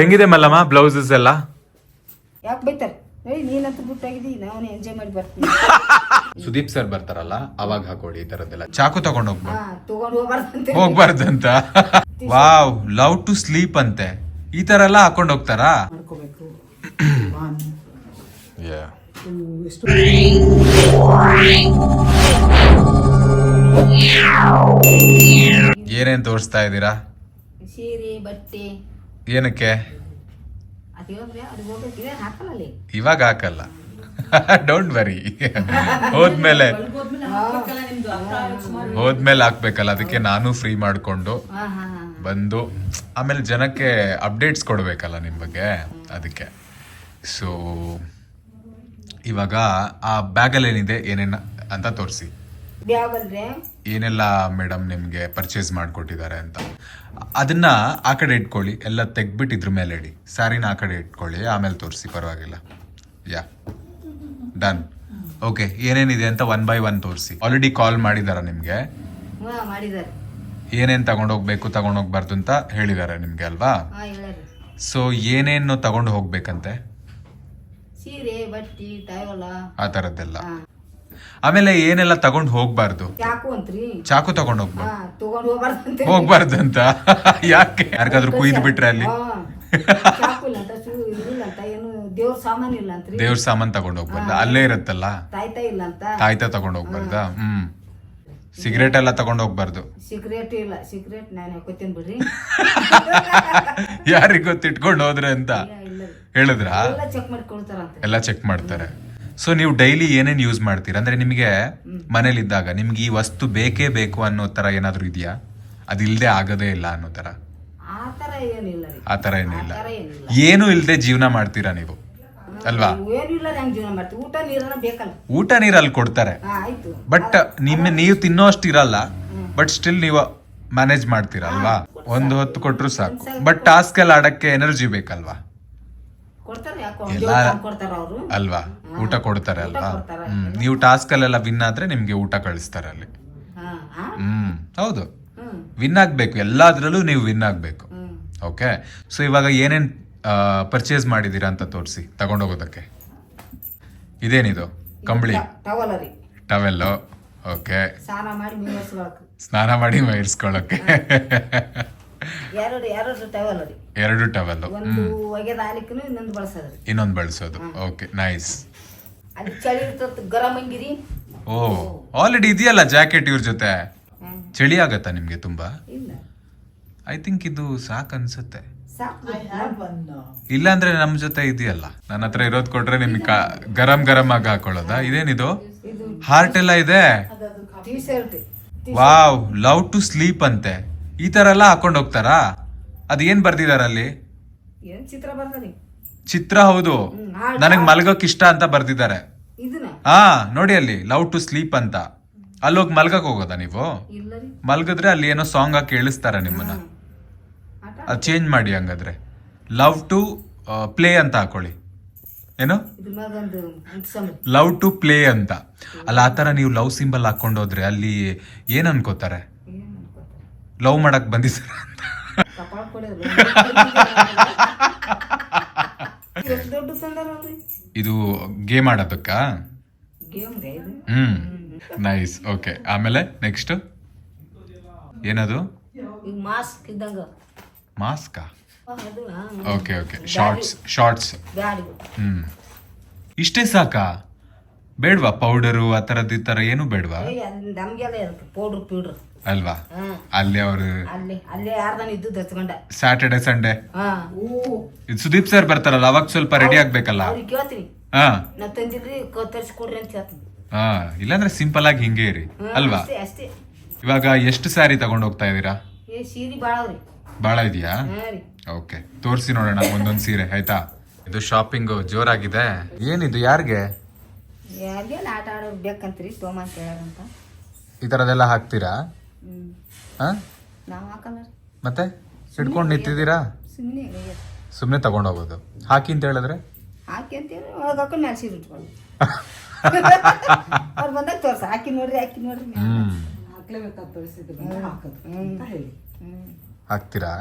ಹೆಂಗಿದೆ ಮಲ್ಲಮ್ಮ ಬ್ಲೌಸಸ್ ಎಲ್ಲ? ಯಾಕೆ ಬೈತಾರೆ? ಏಯ್ ನೀನಂತ ಬಿಟ್ಟಾಗಿದ್ದಿ ನಾನು ಎಂಜಾಯ್ ಮಾಡಿ ಬರ್ತೀನಿ. ಸುದೀಪ್ ಸರ್ ಬರ್ತಾರಲ್ಲ ಅವಾಗ ಹಾಕೊಳ್ಳಿ ಈ ತರದ್ದೆಲ್ಲ. ಚಾಕು ತಗೊಂಡ್ ಹಾ ತಗೊಂಡು ಹೋಗ್ಬಾರ್ದಂತೆ. ಹೋಗ್ಬಾರ್ದಂತ? ವಾವ್ ಲವ್ ಟು ಸ್ಲೀಪ್ ಅಂತೆ. ಈ ತರ ಎಲ್ಲ ಹಾಕೊಂಡ್ ಹೋಗ್ತಾರಾ? ಮಾಡ್ಕೋಬೇಕು. ಎಷ್ಟು ಏನೇನ್ ತೋರಿಸ್ತಾ ಇದ್ದೀರಾ? ಸೀರೆ ಬಟ್ಟೆ. ಏನಕ್ಕೆ? ಇವಾಗ ಹಾಕಲ್ಲ. ಡೋಂಟ್ ವರಿ ಹೋದ್ಮೇಲೆ ಹೋದ್ಮೇಲೆ ಹಾಕ್ಬೇಕಲ್ಲ, ಅದಕ್ಕೆ ನಾನು ಫ್ರೀ ಮಾಡ್ಕೊಂಡು ಬಂದು, ಆಮೇಲೆ ಜನಕ್ಕೆ ಅಪ್ಡೇಟ್ಸ್ ಕೊಡಬೇಕಲ್ಲ ನಿಮ್ಮ ಬಗ್ಗೆ, ಅದಕ್ಕೆ. ಸೊ ಇವಾಗ ಆ ಬ್ಯಾಗಲ್ಲಿ ಏನಿದೆ ಏನೇನ ಅಂತ ತೋರಿಸಿ. ಏನೆಲ್ಲ ಮೇಡಮ್ ನಿಮ್ಗೆ ಪರ್ಚೇಸ್ ಮಾಡಿಕೊಟ್ಟಿದ್ದಾರೆ ಅಂತ. ಅದನ್ನ ಆ ಕಡೆ ಇಟ್ಕೊಳ್ಳಿ. ಎಲ್ಲ ತೆಗ್ಬಿಟ್ಟು ಇದ್ರ ಮೇಲೆ ಇಡಿ. ಸ್ಯಾರಿನ ಆ ಕಡೆ ಇಟ್ಕೊಳ್ಳಿ. ಆಮೇಲೆ ತೋರಿಸಿ ಪರವಾಗಿಲ್ಲ. ಯಾ. ಡನ್ ಓಕೆ ಏನೇನಿದೆ ಅಂತ ಒನ್ ಬೈ ಒನ್ ತೋರಿಸಿ. ಆಲ್ರೆಡಿ ಕಾಲ್ ಮಾಡಿದಾರ ನಿಮ್ಗೆ? ಏನೇನು ತಗೊಂಡೋಗ್ಬೇಕು ತಗೊಂಡೋಗ್ಬಾರ್ದು ಅಂತ ಹೇಳಿದಾರೆ ನಿಮ್ಗೆ ಅಲ್ವಾ? ಸೊ ಏನೇನು ತಗೊಂಡು ಹೋಗ್ಬೇಕಂತೆ? ಸೀರೆ ಬಟ್ಟೆ ಆ ತರದ್ದೆಲ್ಲ. ಹಾ. ಆಮೇಲೆ ಏನೆಲ್ಲ ತಗೊಂಡು ಹೋಗ್ಬಾರ್ದು? ಚಾಕು ಅಂತ್ರಿ. ಚಾಕು ತಗೊಂಡ್ ಹಾ ಹೋಗ್ಬಾರ್ದು ಅಂತ ಹೋಗ್ಬಾರ್ದಂತೆ? ಯಾಕೆ? ಯಾರಿಗಾದ್ರೂ ಕುಯ್ದು ಬಿಟ್ರೆ ಅಲ್ಲಿ? ಚಾಕು ಇಲ್ಲ ಅಂತ ಶೂ ಇಲ್ಲ ಅಂತ ಏನು ದೇವ್ರ ಸಾಮಾನು ಇಲ್ಲ ಅಂತ್ರಿ ದೇವ್ರ ಸಾಮಾನ್ ತಗೊಂಡ್ ಹೋಗ್ಬಾರ್ದ? ಅಲ್ಲೇ ಇರುತ್ತಲ್ಲ? ತಾಯ್ತಾ ಇಲ್ಲ ಅಂತ ತಾಯ್ತ ತಗೊಂಡ್ ಹೋಗ್ಬಾರ್ದ? ಹ್ಮ್. ಸಿಗರೇಟ್ ಎಲ್ಲ ತಗೊಂಡ್ ಹೋಗ್ಬಾರ್ದು? ಸಿಗರೇಟ್ ಇಲ್ಲ. ಸಿಗರೇಟ್ ನಾನು ಹಾಕೋತೀನಿ ಬಿಡ್ರಿ. ಯಾರಿಗ್ ಹೋದ್ರೆ ಅಂತ ಹೇಳಿದ್ರಾ? ಚೆಕ್ ಎಲ್ಲ ಚೆಕ್ ಮಾಡ್ತಾರೆ. ಸೊ ನೀವು ಡೈಲಿ ಏನೇನ್ ಯೂಸ್ ಮಾಡ್ತೀರಾ? ಅಂದ್ರೆ ನಿಮಗೆ ಮನೇಲಿದ್ದಾಗ ನಿಮ್ಗೆ ಈ ವಸ್ತು ಬೇಕೇ ಬೇಕು ಅನ್ನೋ ತರ ಏನಾದ್ರೂ ಇದೆಯಾ? ಅದಿಲ್ಲದೆ ಆಗದೇ ಇಲ್ಲ ಅನ್ನೋ ತರ? ಆ ತರ ಏನಿಲ್ಲ ಏನು ಇಲ್ಲದೆ ಜೀವನ ಮಾಡ್ತೀರಾ ನೀವು? ಅಲ್ವಾ? ಊಟ ನೀರು ಅಲ್ಲಿ ಕೊಡ್ತಾರೆ. ಬಟ್ ನಿಮ್ಮ ನೀವು ತಿನ್ನೋ ಅಷ್ಟು ಇರಲ್ಲ ಬಟ್ ಸ್ಟಿಲ್ ನೀವು ಮ್ಯಾನೇಜ್ ಮಾಡ್ತೀರಾ ಅಲ್ವಾ? ಒಂದು ಹೊತ್ತು ಕೊಟ್ಟರು ಸಾಕು. ಬಟ್ ಟಾಸ್ಕ್ ಎಲ್ಲ ಆಡಕ್ಕೆ ಎನರ್ಜಿ ಬೇಕಲ್ವಾ? ಎಲ್ಲ- ಅಲ್ವಾ? ಊಟ ಕೊಡ್ತಾರೆ ಅಲ್ವಾ. ಹ್ಮ್. ನೀವು ಟಾಸ್ಕ್ ಅಲ್ಲೆಲ್ಲ ವಿನ್ ಆದ್ರೆ ನಿಮ್ಗೆ ಊಟ ಕಳಿಸ್ತಾರೆ ಅಲ್ಲಿ. ಹ್ಮ್. ಹೌದು. ವಿನ್ ಆಗ್ಬೇಕು. ಎಲ್ಲಾದ್ರಲ್ಲೂ ನೀವು ವಿನ್ ಆಗ್ಬೇಕು. ಓಕೆ? ಸೊ ಇವಾಗ ಏನೇನ್ ಪರ್ಚೇಸ್ ಮಾಡಿದೀರಾ ಅಂತ ತೋರಿಸಿ. ತಗೊಂಡೋಗೋದಕ್ಕೆ. ಇದೇನಿದು? ಕಂಬಳಿ. Towel okay. ಸ್ನಾನ ಮಾಡಿ ಮೈರ್ಸ್ಕೊಳ್ಳೋಕೆ ಎರಡು ಟವೆಲ್ ಇನ್ನೊಂದು ಬಳಸೋದು. ಓಕೆ. ನೈಸ್. ಅಲ್ಲಿ ಚಳಿ ಇರ್ತದ ಗರಂ ಅಂಗಿರಿ ಓ ಆಲ್ರೆಡಿ ಇದೆಯಲ್ಲ ಜಾಕೆಟ್ ಇವ್ರ ಜೊತೆ? ಚಳಿ ಆಗತ್ತಾ ನಿಮ್ಗೆ ತುಂಬಾ? ಇಲ್ಲ. ಐ ಥಿಂಕ್ ಇದು ಸಾಕ್ ಅನ್ಸುತ್ತೆ. ಸಾಕು ಇಲ್ಲ ಒನ್ ನಮ್ ಜೊತೆ ಇದೆಯಲ್ಲ? ನನ್ನ ಹತ್ರ ಇರೋದ್ ಕೊಟ್ರೆ ನಿಮ್ಗೆ ಕಾ- ಗರಂ ಗರಂ ಆಗಿ ಹಾಕೊಳ್ಳೋದಾ? ಇದೇನಿದು? ಇದು ಹಾರ್ಟ್ ಎಲ್ಲ ಇದೆ? T shirt wow love to sleep ಅಂತೆ. ಈ ತರ ಎಲ್ಲ ಹಾಕೊಂಡ್ ಹೋಗ್ತಾರಾ? ಅದೇನ್ ಏನ್ ಬರ್ದಿದಾರ ಅಲ್ಲಿ? ಏನ್ ಚಿತ್ರ ಬರ್ತದೆ ಚಿತ್ರ ಹೌದು. ನನಗ್ ಮಲ್ಗೋಕ್ ಇಷ್ಟ ಅಂತ ಬರ್ದಿದ್ದಾರೆ. ಹಾ ನೋಡಿ ಅಲ್ಲಿ ಲವ್ ಟು ಸ್ಲೀಪ್ ಅಂತ. ಅಲ್ಲೋಗಿ ಮಲ್ಗಕ್ ಹೋಗೋದಾ ನೀವು? ಮಲ್ಗದ್ರೆ ಅಲ್ಲಿ ಏನೋ ಸಾಂಗ್ ಹಾಕಿ ಕೇಳಿಸ್ತಾರ ನಿಮ್ಮನ್ನ. ಅದು ಚೇಂಜ್ ಮಾಡಿ ಹಂಗಾದ್ರೆ. ಲವ್ ಟು ಪ್ಲೇ ಅಂತ ಹಾಕೊಳ್ಳಿ. ಏನು? ಲವ್ ಟು ಪ್ಲೇ ಅಂತ. ಅಲ್ಲ ಆತರ ನೀವು ಲವ್ ಸಿಂಬಲ್ ಹಾಕೊಂಡೋದ್ರೆ ಅಲ್ಲಿ ಏನು ಅನ್ಕೋತಾರೆ? ಏನ್ ಅನ್ಕೋತಾರೆ? ಲವ್ ಮಾಡಕ್ ಬಂದಿದ್ದಾರ ಅಂತ. ಇದು ಗೇಮ್ ಇದು. ಹ್ಮ್. ನೈಸ್ ಓಕೆ ಆಮೇಲೆ ನೆಕ್ಸ್ಟ್ ಏನದು? ಮಾಸ್ಕ್ ಇದ್ದಂಗ. ಮಾಸ್ಕಾ okay okay shorts shorts hmm. ಇಷ್ಟೇ ಸಾಕಾ? ಬೇಡ್ವಾ? ಪೌಡರು ಆ ಥರದ್ದು ಈ ತರ ಏನು ಬೇಡವಾ? ನಮ್ಗೆಲ್ಲ ಇರುತ್ತೆ ಪೌಡ್ರ್ ಪೀಡ್ರ್. ಅಲ್ವಾ? ಅಲ್ಲಿ ಅವರು ಅಲ್ಲಿ ಅಲ್ಲೇ ಯಾರ್ದಾನ ಇದ್ದು ಹಚ್ಕೊಂಡ. ಸ್ಯಾಟರ್ಡೆ ಸಂಡೇ ಹಾ. ಇದು ಸುದೀಪ್ ಸರ್ ಬರ್ತಾರಲ್ಲ ಅವಾಗ ಸ್ವಲ್ಪ ರೆಡಿ ಆಗ್ಬೇಕಲ್ಲ? ಅವ್ರಿಗೆ ಕೇಳ್ತೀನಿ. ಹಾ. ನಾ ತಂದಿಲ್ರಿ ಕ- ತರ್ಸ್ಕೊಡ್ರಿ ಅಂತ ಹೇಳ್ತೀನಿ. ಹಾ. ಇಲ್ಲಾಂದ್ರೆ ಸಿಂಪಲ್ ಆಗಿ ಹಿಂಗೇ ಇರಿ. ಹ್ಮ್, ಅಲ್ವಾ? ಅಷ್ಟೇ ಅಷ್ಟೇ. ಇವಾಗ ಎಷ್ಟು ಸ್ಯಾರಿ ತಗೊಂಡ್ ಹೋಗ್ತಾ ಇದೀರಾ ಏ ಸೀರೆ ಭಾಳ ಅವ್ರಿ ಬಾಳ ಇದೆಯಾ? ಹಾ ರೀ. ಓಕೆ ತೋರಿಸಿ ನೋಡೋಣ ಒಂದೊಂದು ಸೀರೆ ಆಯ್ತಾ? ಇದು ಶಾಪಿಂಗ್ ಜೋರಾಗಿದೆ. ಏನಿದು ಯಾರಿಗೆ? ಯಾರಿಗೇನು ಆಟ ಆಡೋರು ಬೇಕಂತ್ರಿ? ತೋಮ ಅಂತ ಹೇಳ್ಯಾರಂತ ಈ ಥರದೆಲ್ಲ ಹಾಕ್ತೀರಾ? ಹ್ಮ್. ಹಾ? ನಾವು ಹಾಕಲ್ಲ. ಮತ್ತೆ? ಹಿಡ್ಕೊಂಡು ನಿಂತಿದ್ದೀರಾ? ಸುಮ್ಮನೆ ಸುಮ್ಮನೆ ತಗೊಂಡೋಗೋದು. ಹಾಕಿ ಅಂತ ಹೇಳಿದ್ರೆ? ಹಾಕಿ ಅಂತೇಳಿ ಒಳಗೆ ಹಾಕೊಂಡು ಮ್ಯಾಲೆ ಸೀರೆ ಉಟ್ಕೊಳ್ಳಿ ಅವ್ರು ಬಂದಾಗ ತೋರ್ಸ. ಹಾಕಿ ನೋಡ್ರಿ ಹಾಕಿ ನೋಡ್ರಿ ಹ್ಮ್. ಹಾಕ್ಲೇಬೇಕಾದ ಪರಿಸ್ಥಿತಿ ಹಾಕೋದು ಅಂತ ಹೇಳಿ. ಹಾಕ್ತೀರಾ?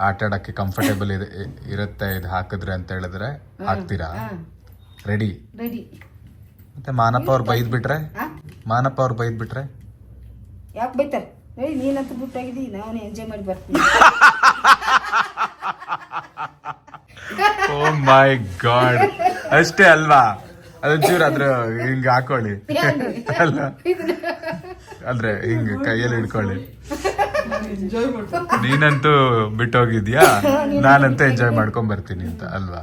ಆಟ ಆಡಕ್ಕೆ ಕಂಫರ್ಟೇಬಲ್ ಇದೆ ಇರುತ್ತೆ ಇದು ಹಾಕಿದ್ರೆ ಅಂತ ಹೇಳಿದ್ರೆ ಹಾಕ್ತೀರಾ? ರೆಡಿ ರೆಡಿ ಮತ್ತೆ ಮಾನಪ್ಪ ಅವ್ರು ಬೈದ್ ಬಿಟ್ರೆ ಮಾನಪ್ಪ ಅವ್ರು ಬೈದ್ ಬಿಟ್ರೆ ಯಾಕೆ ಬೈತಾರೆ? ಏಯ್ ನೀನಂತೂ ಬಿಟ್ಟೋಗಿದ್ದಿ ನಾನು ಎಂಜಾಯ್ ಮಾಡಿ ಬರ್ತೀನಿ. ಓ ಮೈ ಗಾಡ್ ಅಷ್ಟೇ ಅಲ್ವಾ? ಅದೊಂಚೂರು ಅದ್ರ ಹಿಂಗ್ ಹಾಕೊಳ್ಳಿ. ಅಲ್ಲ. ಅಂದ್ರೆ ಹಿಂಗ ಕೈಯಲ್ಲಿ ಹಿಡ್ಕೊಳ್ಳಿ. ನೀನಂತೂ ಬಿಟ್ಟೋಗಿದ್ಯಾ ನಾನಂತೂ ಎಂಜಾಯ್ ಮಾಡ್ಕೊಂಡ್ ಬರ್ತೀನಿ ಅಂತ ಅಲ್ವಾ?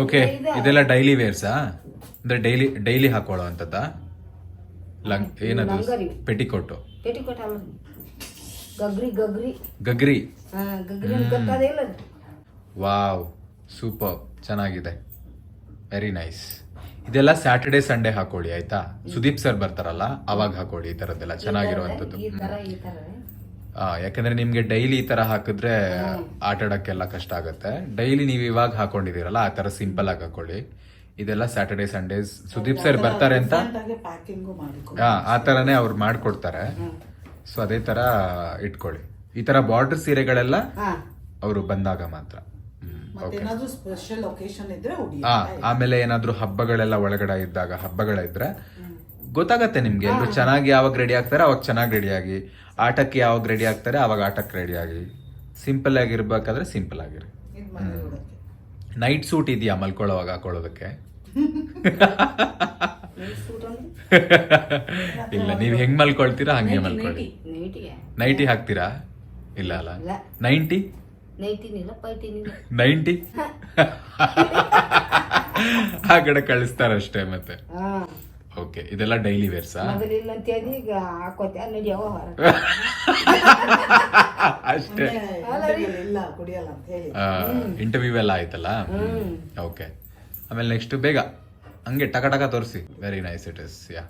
ಓಕೆ ಇದೆಲ್ಲ ಡೈಲಿ ವೇರ್ಸಾ ಅಂದ್ರೆ ಡೈಲಿ ಡೈಲಿ ಹಾಕೊಳ್ಳೋ ಲಂಗ್ ಏನದು? ಲಂಗರಿ. ಪೆಟಿಕೋಟು ಪೇಟಿಕೋಟ್ ಅಲ್ಲ ಗಗ್ರಿ ಗಗ್ರಿ. ಗಗ್ರಿ. ಹಾ ಗಗ್ರಿ ಅಂತ ಗೊತ್ತಾದೇ ಇಲ್ಲ ಅದು. ವಾವ್ ಸೂಪರ್ ಚೆನ್ನಾಗಿದೆ. ವೆರಿ ನೈಸ್ ಇದೆಲ್ಲ ಸ್ಯಾಟರ್ಡೆ ಸಂಡೇ ಹಾಕೊಳ್ಳಿ ಆಯ್ತಾ? ಸುದೀಪ್ ಸರ್ ಬರ್ತಾರಲ್ಲ ಅವಾಗ ಹಾಕೊಳ್ಳಿ ಈ ತರದ್ದೆಲ್ಲ ಚೆನ್ನಾಗಿರುವಂತದ್ದು ಈ ತರ ಈ ತರ ಆ, ಯಾಕಂದ್ರೆ ನಿಮ್ಗೆ ಡೈಲಿ ಈ ತರ ಹಾಕಿದ್ರೆ ಆಟ ಆಡಕ್ಕೆಲ್ಲ ಕಷ್ಟ ಆಗುತ್ತೆ. ಡೈಲಿ ನೀವು ಇವಾಗ ಹಾಕೊಂಡಿದೀರಲ್ಲ ಆ ತರ ಸಿಂಪಲ್ ಆಗಿ ಹಾಕೊಳ್ಳಿ. ಇದೆಲ್ಲ ಸ್ಯಾಟರ್ಡೆ ಸಂಡೇಸ್ ಸುದೀಪ್ ಸರ್ ಬರ್ತಾರೆ ಅಂತ ಮಾಡಿಕೊ ಆ, ತರನೇ ಅವ್ರು ಮಾಡ್ಕೊಡ್ತಾರೆ. ಸೊ ಅದೇ ತರ ಇಟ್ಕೊಳ್ಳಿ. ಈ ತರ ಬಾರ್ಡರ್ ಸೀರೆಗಳೆಲ್ಲ ಅವರು ಬಂದಾಗ ಮಾತ್ರ. ಆಮೇಲೆ ಏನಾದ್ರೂ ಹಬ್ಬಗಳೆಲ್ಲ ಒಳಗಡೆ ಇದ್ದಾಗ ಹಬ್ಬಗಳಿದ್ರೆ ಗೊತ್ತಾಗತ್ತೆ ನಿಮ್ಗೆ. ಎಲ್ರು ಚೆನ್ನಾಗಿ ಯಾವಾಗ ರೆಡಿ ಆಗ್ತಾರೆ ಅವಾಗ ಚೆನ್ನಾಗಿ ರೆಡಿ ಆಗಿ. ಆಟಕ್ಕೆ ಯಾವಾಗ ರೆಡಿ ಆಗ್ತಾರೆ ಅವಾಗ ಆಟಕ್ಕೆ ರೆಡಿ ಆಗಿ. ಸಿಂಪಲ್ ಆಗಿರ್ಬೇಕಾದ್ರೆ ಸಿಂಪಲ್ ಆಗಿರಿ. ನೈಟ್ ಸೂಟ್ ಇದೆಯಾ ಮಲ್ಕೊಳ್ಳೋವಾಗ ಹಾಕೊಳ್ಳೋದಕ್ಕೆ? ಇಲ್ಲ ನೀವ್ ಹೆಂಗ್ ಮಲ್ಕೊಳ್ತೀರಾ ಹಂಗೆ ಮಲ್ಕೊಳ್ಳಿ. ನೈಟಿ ಹಾಕ್ತೀರಾ? ಇಲ್ಲ ಅಲ್ಲ. ನೈಂಟಿ? ನೈಂಟಿ? ಆ ಕಡೆ ಕಳಿಸ್ತಾರಷ್ಟೇ ಮತ್ತೆ. ಹಾ. ಓಕೆ ಇದೆಲ್ಲ ಡೈಲಿ ವೇರ್ಸಾ ಅಷ್ಟೇ. interval ಇಲ್ಲ ಕುಡಿಯಲ್ಲ ಅಂತ ಹೇಳಿ. ಇಂಟರ್ವ್ಯೂ ಎಲ್ಲ ಆಯ್ತಲ್ಲ? ಓಕೆ. ಆಮೇಲೆ ನೆಕ್ಸ್ಟ್ ಬೇಗ. ಹಂಗೆ ಟಕ ಟಕ ತೋರಿಸಿ. ವೆರಿ ನೈಸ್ ಇಟ್ ಇಸ್ ಯಾ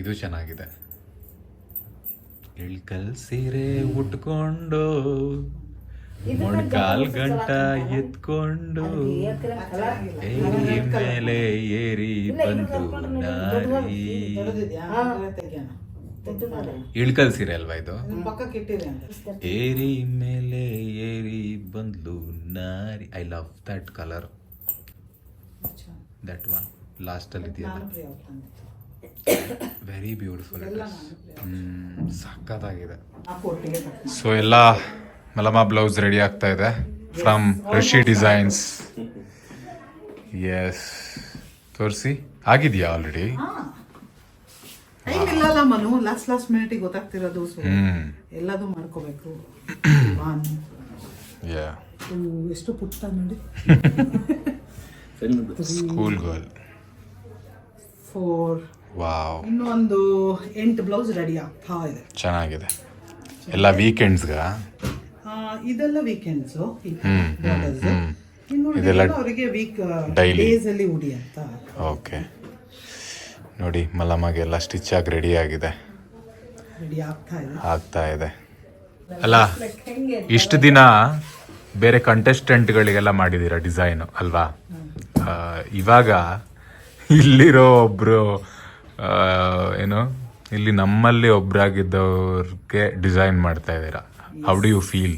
ಇದು ಚೆನ್ನಾಗಿದೆ. ಇಳ್ಕಲ್ ಸೀರೆ ಉಟ್ಕೊಂಡು ಮೊಣಕಾಲ್ ಗಂಟ ಎತ್ಕೊಂಡು ಏರಿ ಮೇಲೆ ಏರಿ ಬಂತು ನಾರಿ. ಇಳ್ಕಲ್ ಸೀರೆ ಅಲ್ವಾ ಇದು? ಏರಿ ಮೇಲೆ ಏರಿ ಬಂದ್ಲು ನಾರಿ. I love that colour that one last ಅಲ್ಲಿ ಇದೆಯಲ್ಲ? ವೆರಿ ಬ್ಯೂಟಿಫುಲ್ ಸಖತ್ತಾಗಿದೆ. ಸೊ ಎಲ್ಲ ಮಲಮ ಬ್ಲೌಸ್ ರೆಡಿ ಆಗ್ತಾ ಇದೆ ಫ್ರಮ್ ಋಷಿ ಡಿಸೈನ್ಸ್ ಎಸ್ ತೋರಿಸಿ. ಆಗಿದೆಯಾ ಆಲ್ರೆಡಿ ಮನು ಲಾಸ್ಟ್ ಲಾಸ್ಟ್ ಮಿನಿಟಿಗೆ ಗೊತ್ತಾಗ್ತಿರೋದು ಸೊ ಎಲ್ಲದೂ ಮಾಡ್ಕೋಬೇಕು. ಎಷ್ಟು ಪುಟ್ಟ ನೋಡಿ. ಸ್ಕೂಲ್ ಗರ್ಲ್ ಫೋರ್ ವಾವ್ ಇನ್ನೂ ಒಂದು ಎಂಟು ಬ್ಲೌಸ್ ರೆಡಿ ಆಗ್ತಾ ಇದೆ. ಚೆನ್ನಾಗಿದೆ. ಎಲ್ಲ ವೀಕೆಂಡ್ಸ್ಗ ಇದೆಲ್ಲ ವೀಕೆಂಡ್ಸು ಇದೆಲ್ಲ ಅವರಿಗೆ ವೀಕ್. ಡೇಸ್ ಅಲ್ಲಿ ಉಡಿ ಅಂತ. ಓಕೆ ನೋಡಿ ಮಲಮಗೆಲ್ಲ ಸ್ಟಿಚ್ ಆಗಿ ರೆಡಿ ಆಗಿದೆ. ಆಗ್ತಾ ಇದೆ. ಅಲ್ಲ ಇಷ್ಟು ದಿನ ಬೇರೆ ಕಂಟೆಸ್ಟೆಂಟ್ಗಳಿಗೆಲ್ಲ ಮಾಡಿದ್ದೀರಾ ಡಿಸೈನ್ ಅಲ್ವಾ? ಇವಾಗ ಇಲ್ಲಿರೋ ಒಬ್ಬರು ಏನು ಇಲ್ಲಿ ನಮ್ಮಲ್ಲಿ ಒಬ್ಬರಾಗಿದ್ದವ್ರಿಗೆ ಡಿಸೈನ್ ಮಾಡ್ತಾ ಇದ್ದೀರಾ? How do you feel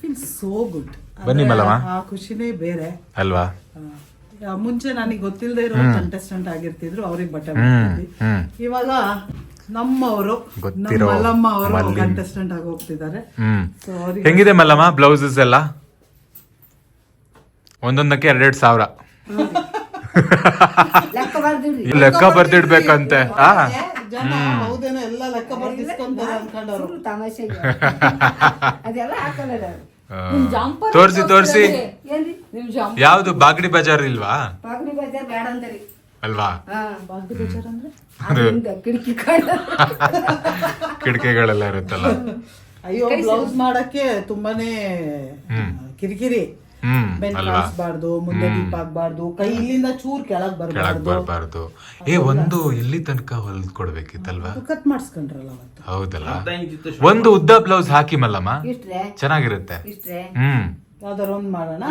feel so good ಬನ್ನಿ ಮಲಮ್ಮ ಖುಷಿನೇ ಬೇರೆ. ಅಲ್ವಾ? ಮುಂಚೆ ನನಗೆ ಗೊತ್ತಿಲ್ಲದೆ ಇರೋ ಕಂಟೆಸ್ಟೆಂಟ್ ಆಗಿರ್ತಿದ್ರು ಅವ್ರಿಗೆ ಬಟ್ಟೆ ಮಾಡ್ತಿದ್ವಿ ಇವಾಗ ನಮ್ಮವರು ಗೊತ್ತಿರೋ ನಮ್ಮ ಮಲ್ಲಮ್ಮ ಅವರು. ಕಂಟೆಸ್ಟೆಂಟ್ ಆಗಿ ಹೋಗ್ತಿದ್ದಾರೆ. ಹ್ಮ್. ಸೊ ಅವ್ರಿಗೆ ಹೆಂಗಿದೆ ಮಲ್ಲಮ್ಮ ಬ್ಲೌಸಸ್ ಎಲ್ಲ? ಒಂದೊಂದಕ್ಕೆ ಎರಡೆರಡು ಸಾವಿರ. ಲೆಕ್ಕ ಬರ್ದಿಡ್ಬೇಕಂತೆ. ಆ? ಜನ ಹೌದೇನೋ ಎಲ್ಲ ಲೆಕ್ಕ ಬರ್ದಿಸ್ಕೊಂತಾರೆ ಅನ್ಕೊಂಡವ್ರು. ತಮಾಷೆ ತಮಾಷೆಗೆ. ಅದೆಲ್ಲ ಹಾಕಲ್ಲ ತೋರ್ಸಿ ತೋರ್ಸಿ. ಯಾವ್ದು? ಬಾಗಡಿ ಬಜಾರ್ ಇಲ್ವಾ? ಅಲ್ವಾ? ಕಿಟಕಿಗಳೆಲ್ಲ ಇರುತ್ತಲ್ಲ? ಅಯ್ಯೋ ಬ್ಲೌಸ್ ಮಾಡಕ್ಕೆ ತುಂಬಾನೇ ಕಿರಿಕಿರಿ. ಕಾಣಿಸ್ಬಾರ್ದು ಮುಂದೆ ದೀಪ ಆಗ್ಬಾರ್ದು ಕೈ ಇಲ್ಲಿಂದ ಚೂರ್ ಕೆಳಗ್ ಕೆಳಗ್ ಬರಬಾರ್ದು. ಬರ್ಬಾರ್ದು ಏ ಒಂದು ಎಲ್ಲಿ ತನಕ ಹೊಲ್ದ್ ಕೊಡ್ಬೇಕಿತ್ತಲ್ವಾ? ಕಟ್ ಮಾಡಿಸ್ಕೊಂಡ್ರಲ್ಲ ಅವತ್ತು. ಹೌದಲ್ಲ? ಒಂದು ಉದ್ದ ಬ್ಲೌಸ್ ಹಾಕಿ ಮಲ್ಲಮ್ಮ. ಇಷ್ಟ್ರೆ ಚೆನ್ನಾಗಿರುತ್ತೆ. ಇಷ್ಟ್ರೆ ಹ್ಮ್. ಯಾವ್ದಾರು ಒಂದ್ ಮಾಡೋಣ?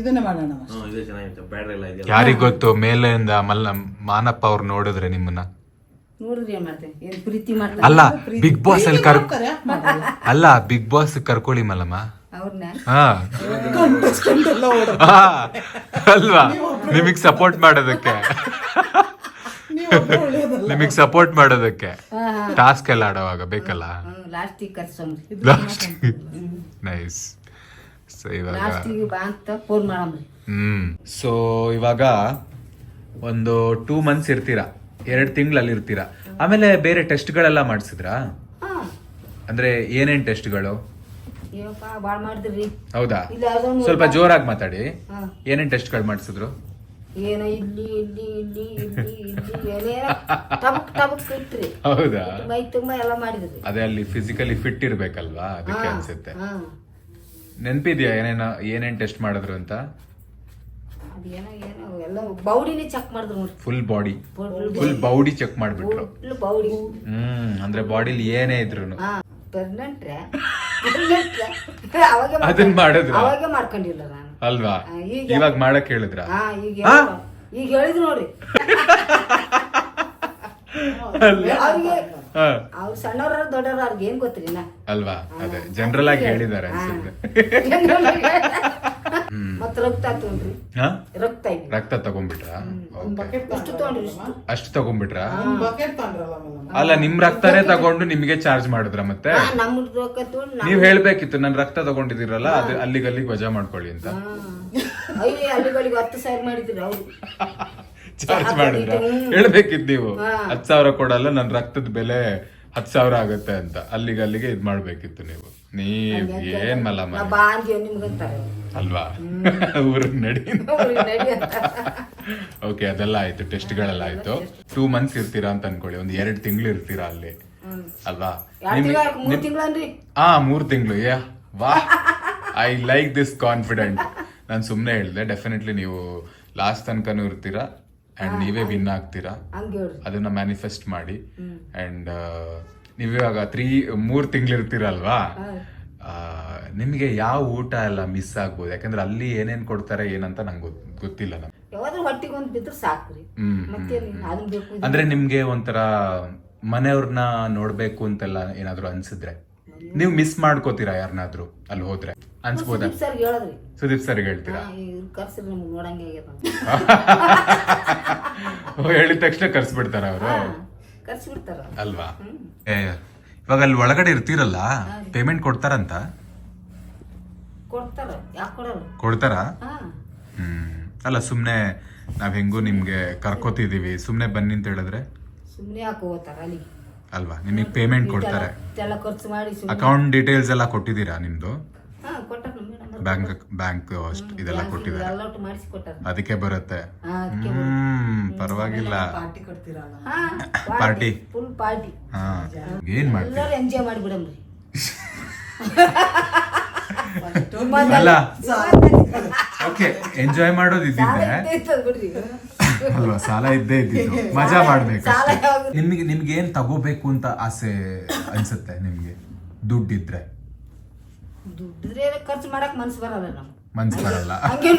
ಇದನ್ನೇ ಮಾಡೋಣ ಅಷ್ಟೇ. ಇದೇ ಚೆನ್ನಾಗಿರುತ್ತೆ. ಬ್ಯಾಡ್ರಿ ಎಲ್ಲ ಇದೆಯಲ್ಲ. ಯಾರಿಗ್ ಗೊತ್ತು ಮೇಲೆಯಿಂದ ಮಲ್ಲ ಮಾನಪ್ಪ ಅವ್ರು ನೋಡಿದ್ರೆ ನಿಮ್ಮನ್ನ. ನೋಡಿದ್ರೆ ಏನ್ ಮಾಡ್ತೇನೆ ಏನ್ ಪ್ರೀತಿ ಮಾಡ್ತಾರೆ? ಅಲ್ಲ ಬಿಗ್ ಬಾಸ್ ಅಲ್ಲಿ ಕರ್ ಮಾಡಲ್ಲ? ಅಲ್ಲ ಬಿಗ್ ಬಾಸ್ ಕರ್ಕೊಳ್ಳಿ ಮಲ್ಲಮ್ಮ. ಅಲ್ವಾ? ನಿಮಗ್ ಸಪೋರ್ಟ್ ಮಾಡೋದಕ್ಕೆ. ನಿಮಗ್ ಸಪೋರ್ಟ್ ಮಾಡೋದಕ್ಕೆ. ಟಾಸ್ಕ್ ಎಲ್ಲ ಆಡೋವಾಗ ಬೇಕಲ್ಲ? ಲಾಸ್ಟ್ ನೈಸ್ ಸೊ ಇವಾಗ ಹ್ಮ್. ಸೊ ಇವಾಗ ಒಂದು ಟೂ ಮಂತ್ಸ್ ಇರ್ತೀರಾ? ಎರಡು ತಿಂಗಳಲ್ಲಿ ಇರ್ತೀರಾ? ಆಮೇಲೆ ಬೇರೆ ಟೆಸ್ಟ್ಗಳೆಲ್ಲ ಮಾಡಿಸಿದ್ರಾ? ಹಾ. ಅಂದ್ರೆ ಏನೇನ್ ಟೆಸ್ಟ್ಗಳು ಹೌದಾ? ಸ್ವಲ್ಪ ಜೋರಾಗಿ ಮಾತಾಡಿ. ಏನೇನು ಟೆಸ್ಟ್ಗಳು ಮಾಡಿಸಿದ್ರು? ಏನೋ ಇಲ್ಲಿ ಇಲ್ಲಿ ಇಲ್ಲಿ ಇಲ್ಲಿ ಇಲ್ಲಿ ಏನೇನೋ ಟಬಕ್ ಟಬಕ್ ಇಟ್ರಿ. ಹೌದಾ? ಮೈ ತುಂಬ ಎಲ್ಲ ಮಾಡಿದ್ರಿ. ಅದೇ ಅಲ್ಲಿ ಫಿಸಿಕಲಿ ಫಿಟ್ ಇರ್ಬೇಕಲ್ವಾ? ಅದಕ್ಕೆ ಅನ್ಸುತ್ತೆ. ನೆನಪಿದ್ಯಾ ಏನೇನ ಏನೇನ್ ಟೆಸ್ಟ್ ಮಾಡಿದ್ರು ಅಂತ? ಅದೇನೋ ಏನೋ ಎಲ್ಲ ಬೌಡಿನೇ ಚೆಕ್ ಮಾಡಿದ್ರು full body full body check ಮಾಡ್ಬಿಟ್ರು. ಫುಲ್ ಬೌಡಿ ಹ್ಮ್ ಅಂದ್ರೆ ಬಾಡಿಲಿ ಏನೇ ಇದ್ರು ಹಾ ಪರ್ಮನೆಂಟ್ರೆ ಅವಾಗ ಅದನ್ ಮಾಡಿದ್ರ? ಅವಾಗೆ ಮಾಡ್ಕೊಂಡಿಲ್ಲ ನಾನು. ಅಲ್ವಾ? ಆ, ಈಗ- ಇವಾಗ ಮಾಡಕ್ ಹೇಳಿದ್ರ? ಹಾ ಈಗ ಹೇಳು- ಈಗ ಹೇಳಿದ್ರು ನೋಡಿ. ಅವ್ರಿಗೆ ಅವ್ರು ಸಣ್ಣವ್ರ ದೊಡ್ಡವ್ರ ಅವ್ರಿಗೆ ಏನ್ ಗೊತ್ತಿಲ್ಲ ಅಲ್ವಾ? ಅದೇ ಜನರಲ್ ಆಗಿ ಹೇಳಿದ್ದಾರೆ ಹಾ. ಅನ್ಸುತ್ತೆ. ಮತ್ತ ರಕ್ತ ತೊಗೊಂಡ್ರಿ. ಹಾ? ರಕ್ತ ರಕ್ತ ತಗೊಂಡ್ಬಿಟ್ರ? ಅಷ್ಟು ತೊಗೊಂಡ್ರಿ ಇಷ್ಟು. ಅಷ್ಟು ತಗೊಂಡ್ಬಿಟ್ರ? ಅಲ್ಲ ನಿಮ್ ರಕ್ತನೇ ತಗೊಂಡು ನಿಮಗೆ ಚಾರ್ಜ್ ಮಾಡಿದ್ರ ಮತ್ತೆ? ಹಾ, ನಮ್ ರೊಕ್ಕ ತಗೊಂಡು ನೀವ್ ಹೇಳ್ಬೇಕಿತ್ತು ನನ್ ರಕ್ತ ತಗೊಂಡಿದಿರಲ್ಲ ಅದು ಅಲ್ಲಿಗೆ ಅಲ್ಲಿಗೆ ವಜಾ ಮಾಡ್ಕೊಳ್ಳಿ ಅಂತ. ಅಯ್ಯ ಅಲ್ಲಿಗಳಿಗೆ ಹತ್ತು ಸಾವಿರ ಮಾಡಿದ್ರು ಅವ್ರು. ಚಾರ್ಜ್ ಮಾಡಿದ್ರ? ಹೇಳ್ಬೇಕಿತ್ತು ನೀವು. ಹತ್ ಸಾವಿರ ಕೊಡಲ್ಲ ನನ್ ರಕ್ತದ ಬೆಲೆ ಹತ್ ಸಾವಿರ ಆಗುತ್ತೆ ಅಂತ. ಅಲ್ಲಿಗೆ ಅಲ್ಲಿಗೆ ಇದ್ ಮಾಡ್ಬೇಕಿತ್ತು ನೀವು. ನೀವ್ ಏನ್ ಮಲ್ಲಮ್ಮ ನಾ ಬಾ ಅಂದ್ಯೋ ನಿಮ್ಗಂತಾರೆ ಅಲ್ವಾ? ಊರಿಗೆ ನಡಿ. ಓಕೆ ಅದೆಲ್ಲ ಆಯ್ತು ಟೆಸ್ಟ್ಗಳೆಲ್ಲ ಆಯ್ತು. ಟೂ ಮಂತ್ಸ್ ಇರ್ತೀರಾ ಅಂತ ಅನ್ಕೊಳ್ಳಿ ಒಂದ್ ಎರಡ್ ತಿಂಗಳು ಇರ್ತೀರಾ ಅಲ್ಲಿ? ಅಲ್ವಾ? ಹಾ ಮೂರ್ ತಿಂಗಳನ್ರಿ ಆ ಮೂರ್ ತಿಂಗಳು ಯಾ ವಾ. ಐ ಲೈಕ್ ದಿಸ್ ಕಾನ್ಫಿಡೆಂಟ್ ನಾನು ಸುಮ್ಮನೆ ಹೇಳಿದೆ ಡೆಫಿನೆಟ್ಲಿ ನೀವು ಲಾಸ್ಟ್ ತನಕನೂ ಇರ್ತೀರಾ ಅಂಡ್ ನೀವೇ ವಿನ್ ಆಗ್ತೀರಾ. ಅದನ್ನ ಮ್ಯಾನಿಫೆಸ್ಟ್ ಮಾಡಿ. ಅಂಡ್ ನೀವು ಇವಾಗ ತ್ರೀ ಮೂರ್ ತಿಂಗಳು ಇರ್ತೀರಲ್ವಾ ಆ, ನಿಮ್ಗೆ ಯಾವ ಊಟ ಎಲ್ಲ ಮಿಸ್ ಆಗ್ಬೋದು? ಯಾಕಂದ್ರೆ ಅಲ್ಲಿ ಏನೇನ್ ಕೊಡ್ತಾರೆ ಏನಂತ ನಂಗೆ ಗೊತ್- ಗೊತ್ತಿಲ್ಲ ನಮ್ಗೆ. ಹೊಟ್ಟಿಗೆ ಒಂದ್ ಬಿದ್ರೆ ಅದನ್ನ ಬೇಕು ಅಂದ್ರೆ ನಿಮ್ಗೆ ಒಂಥರ ಮನೆಯವ್ರನ್ನ ನೋಡ್ಬೇಕು ಅಂತೆಲ್ಲ ಏನಾದ್ರು ಅನ್ಸಿದ್ರೆ? ನೀವು ಮಿಸ್ ಮಾಡ್ಕೋತೀರಾ ಯಾರನ್ನಾದ್ರೂ ಅಲ್ಲಿ ಹೋದ್ರೆ? ಅನ್ಸ್ಬೋದಾ? ಸರ್ ಹೇಳಿದ್ರಿ. ಸುದೀಪ್ ಸರ್ ಹೇಳ್ತೀರಾ? ಇವ್ರು ಕರ್ಸ್ರಿ ನಮ್ಗೆ ನೋಡಂಗೆ ಆಗ್ಯದ ಓ, ಹೇಳಿದ ತಕ್ಷಣ ಕರ್ಸ್ಬಿಡ್ತಾರ ಅವರು? ಕರ್ಸ್ಬಿಡ್ತಾರ. ಅಲ್ವಾ? ಏ, ಇವಾಗ ಅಲ್ಲಿ ಒಳಗಡೆ ಇರ್ತೀರಲ್ಲ ಪೇಮೆಂಟ್ ಕೊಡ್ತಾರಂತ? ಕೊಡ್ತಾರ. ಯಾಕೆ ಕೊಡಲ್ಲ? ಕೊಡ್ತಾರಾ? ಹಾ. ಹ್ಮ್. ಅಲ್ಲ ಸುಮ್ನೆ ನಾವ್ ಹೆಂಗೂ ನಿಮ್ಗೆ ಕರ್ಕೋತಿದೀವಿ. ಸುಮ್ನೆ ಬನ್ನಿ ಅಂತ ಹೇಳಿದ್ರೆ? ಸುಮ್ಮನೆ ಯಾಕೆ ಹೋಗ್ತಾರ ಅಲ್ಲಿಗೆ ಅಲ್ವಾ? ನಿಮಗೆ ಪೇಮೆಂಟ್ ಕೊಡ್ತಾರೆ. ಎಲ್ಲ ಖರ್ಚು ಮಾಡಿ ಸುಮ್ನೆ. ಅಕೌಂಟ್ ಡೀಟೇಲ್ಸ್ ಎಲ್ಲ ಕೊಟ್ಟಿದ್ದೀರಾ ನಿಮ್ದು? ಬ್ಯಾಂಕ್ ಬ್ಯಾಂಕ್ ಅಷ್ಟು ಇದೆಲ್ಲ ಕೊಟ್ಟಿದ್ದಾರೆ. ಅದಕ್ಕೆ ಬರುತ್ತೆ. ಹಾ ಅದಕ್ಕೆ ಹ್ಮ್ ಪರವಾಗಿಲ್ಲ. ಪಾರ್ಟಿ ಕೊಡ್ತೀರಲ್ಲ. ಹಾ ಪಾರ್ಟಿ. Full party. ಹಾ ಏನ್ ಮಾಡ್ತೀವಿ ಎಂಜಾಯ್ ಮಾಡಿ ಬಿಡಮ್ರಿ ಅಲ್ಲ. ಓಕೆ ಎಂಜಾಯ್ ಮಾಡೋದು ಇದ್ದಿದ್ದೆ. ಅಲ್ವಾ ಸಾಲ ಇದ್ದೇ ಇದ್ದಿದ್ದು. ಮಜಾ ಮಾಡ್ಬೇಕು ನಿಮ್ಗೆ ನಿಮ್ಗೆ ಏನ್ ತಗೋಬೇಕು ಅಂತ ಆಸೆ ಅನ್ಸುತ್ತೆ ನಿಮ್ಗೆ? ದುಡ್ಡಿದ್ರೆ. ಖರ್ಚು ಮಾಡಕ್ ಮನ್ಸು ಬರಲ್ಲ ನಮ್ಗೆ. ಮನ್ಸ್ ಬರಲ್ಲ. ಹಂಗೆ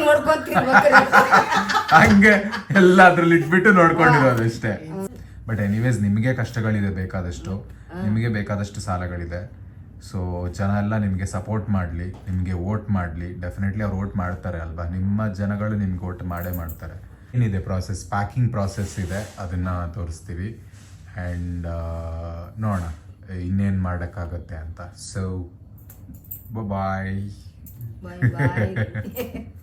ಹಂಗೆ ಎಲ್ಲಾದ್ರಲ್ಲಿ ಇಟ್ಬಿಟ್ಟು ನೋಡ್ಕೊಂಡಿರೋದು ಅಷ್ಟೇ. ಬಟ್ ಎನಿವೇಸ್ ನಿಮಗೆ ಕಷ್ಟಗಳಿದೆ ಬೇಕಾದಷ್ಟು. ನಿಮಗೆ ಬೇಕಾದಷ್ಟು ಸಾಲಗಳಿದೆ. ಸೊ ಜನ ಎಲ್ಲ ನಿಮಗೆ ಸಪೋರ್ಟ್ ಮಾಡಲಿ ನಿಮಗೆ ವೋಟ್ ಮಾಡಲಿ. ಡೆಫಿನೆಟ್ಲಿ ಅವ್ರು ವೋಟ್ ಮಾಡ್ತಾರೆ ಅಲ್ವಾ? ನಿಮ್ಮ ಜನಗಳು ನಿಮ್ಗೆ ವೋಟ್ ಮಾಡೇ ಮಾಡ್ತಾರೆ. ಏನಿದೆ ಪ್ರಾಸೆಸ್ ಪ್ಯಾಕಿಂಗ್ ಪ್ರಾಸೆಸ್ ಇದೆ. ಅದನ್ನು ತೋರಿಸ್ತೀವಿ. ಆ್ಯಂಡ್ ನೋಡೋಣ ಇನ್ನೇನು ಮಾಡೋಕ್ಕಾಗತ್ತೆ ಅಂತ. So Bye-bye. Bye-bye.